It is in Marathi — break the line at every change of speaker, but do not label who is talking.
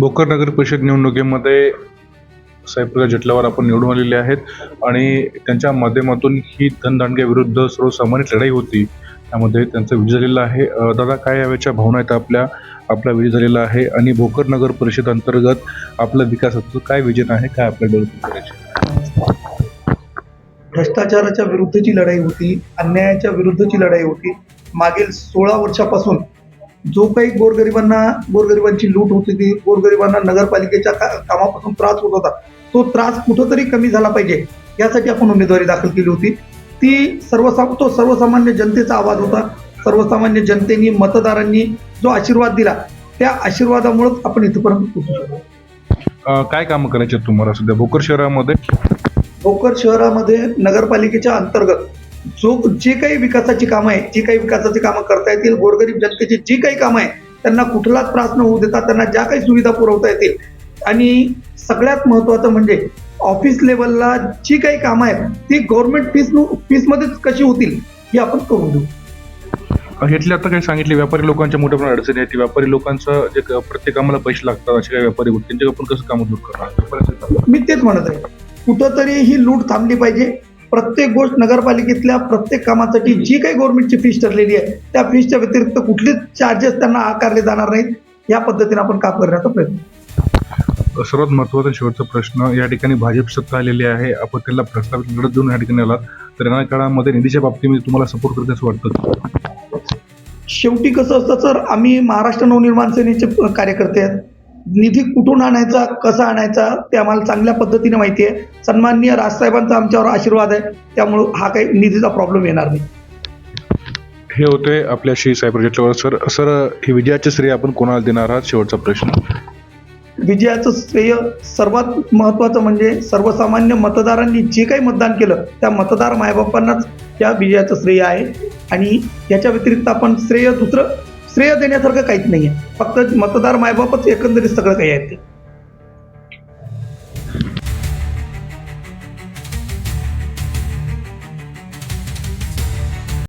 भोकर नगर परिषद निवडणुकीमध्ये साहेबप्रकाश जटलावर आपण निवडून आलेले आहेत आणि त्यांच्या माध्यमातून ही धनदांडग्याविरुद्ध सर्वसामान्य लढाई होती. त्यामध्ये त्यांचा विजय झालेला आहे. दादा काय यावेळच्या भावना आहेत आपल्या? आपला विजय झालेला आहे आणि भोकर नगर परिषद अंतर्गत आपलं विकासाचं काय विजन आहे? काय आपल्या करायचे?
भ्रष्टाचाराच्या विरुद्धची लढाई होती अन्यायाच्या विरुद्धची लढाई होती. मागील सोळा वर्षापासून जो काही गोरगरिबांना गोरगरिबांची लूट होती ती गोरगरिबांना नगरपालिकेच्या का कामापासून त्रास होत होता तो त्रास कुठंतरी कमी झाला पाहिजे यासाठी आपण उमेदवारी दाखल केली होती. ती सर्वसाम तो सर्वसामान्य जनतेचा आवाज होता. सर्वसामान्य जनतेनी मतदारांनी जो आशीर्वाद दिला त्या आशीर्वादामुळेच आपण इथपर्यंत पोहोचू शकलो.
अं, काय कामं करायचे तुम्हाला सध्या? भोकर शहरामध्ये?
भोकर शहरामध्ये नगरपालिकेच्या अंतर्गत जो जे काही विकासाची कामं आहे जी काही विकासाची कामं करता येतील गोरगरीब जनतेची जी काही कामं आहे त्यांना कुठलाच त्रास न होऊ देता त्यांना ज्या काही सुविधा पुरवता येतील. आणि सगळ्यात महत्त्वाचं म्हणजे ऑफिस लेवलला जी काही कामं आहेत ती गव्हर्नमेंट फीस फीसमध्येच कशी होतील ही आपण करून देऊ
ह्यातले आता काही सांगितले व्यापारी लोकांच्या मोठ्या प्रमाणात अडचणी आहेत. व्यापारी लोकांचं जे प्रत्येक कामाला पैसे लागतात असे काही व्यापारी त्यांचे आपण कसं कामं दूर करणार?
मी तेच म्हणत आहे. कुठंतरी ही लूट थांबली पाहिजे. प्रत्येक गोष्ट नगरपालिकेतल्या प्रत्येक कामासाठी जी काही गव्हर्नमेंटची फीस ठरलेली आहे त्या फीसच्या व्यतिरिक्त कुठलेच चार्जेस त्यांना आकारले जाणार नाहीत. या पद्धतीने आपण काम करण्याचा प्रयत्न
सर्वात महत्त्वाचा शेवटचा प्रश्न या ठिकाणी भाजप सत्ता आलेली आहे आपण त्याला प्रस्तावित लढत देऊन या ठिकाणी आलात. तर येणाऱ्या काळामध्ये निधीच्या बाबतीमध्ये तुम्हाला सपोर्ट करत असं वाटतं?
शेवटी कसं असतं सर आम्ही महाराष्ट्र नवनिर्माण सेनेचे कार्यकर्ते आहेत. निधी कुठून आणायचा कसा आणायचा ते आम्हाला चांगल्या पद्धतीने माहिती आहे. सन्माननीय राजसाहेबांचा आमच्यावर आशीर्वाद आहे. त्यामुळं हा काही निधीचा प्रॉब्लेम येणार नाही.
हे होते आपल्याशी जेटवर सर. सर हे विजयाचे श्रेय आपण कोणाला देणार आहात? शेवटचा प्रश्न.
विजयाचं श्रेय सर्वात महत्त्वाचं म्हणजे सर्वसामान्य मतदारांनी जे काही मतदान केलं त्या मतदार मायबापांनाच या विजयाचं श्रेय आहे. आणि याच्या व्यतिरिक्त आपण श्रेय दुसरं श्रेय देण्यासारखं काहीच नाही आहे फक्त मतदार मायबापच एकंदरीत सगळं काही आहे ते.